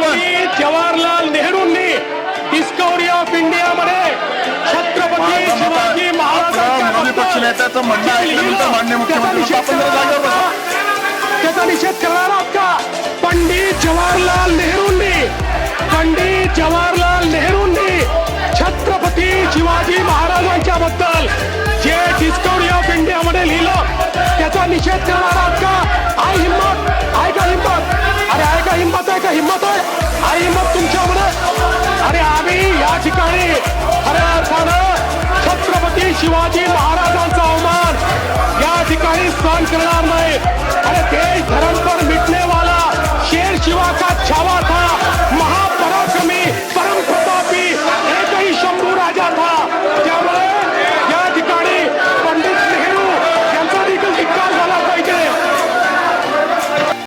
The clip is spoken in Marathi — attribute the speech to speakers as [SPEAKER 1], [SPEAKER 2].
[SPEAKER 1] जवाहरलाल नेहरूंनी डिस्कवरी ऑफ इंडिया इंडियामध्ये छत्रपती शिवाजी महाराजांचं
[SPEAKER 2] त्याचा निषेध करणार आहात का? पंडित जवाहरलाल नेहरूंनी पंडित जवाहरलाल नेहरूंनी छत्रपती शिवाजी महाराजांच्या बद्दल जे डिस्कवरी ऑफ इंडियामध्ये लिहिलं त्याचा निषेध आहे का हिंमत आहे? आई हिंमत तुमच्यामध्ये अरे आम्ही या ठिकाणी खऱ्या अर्थानं छत्रपती शिवाजी महाराजांचा अवमान या ठिकाणी सहन करणार नाही.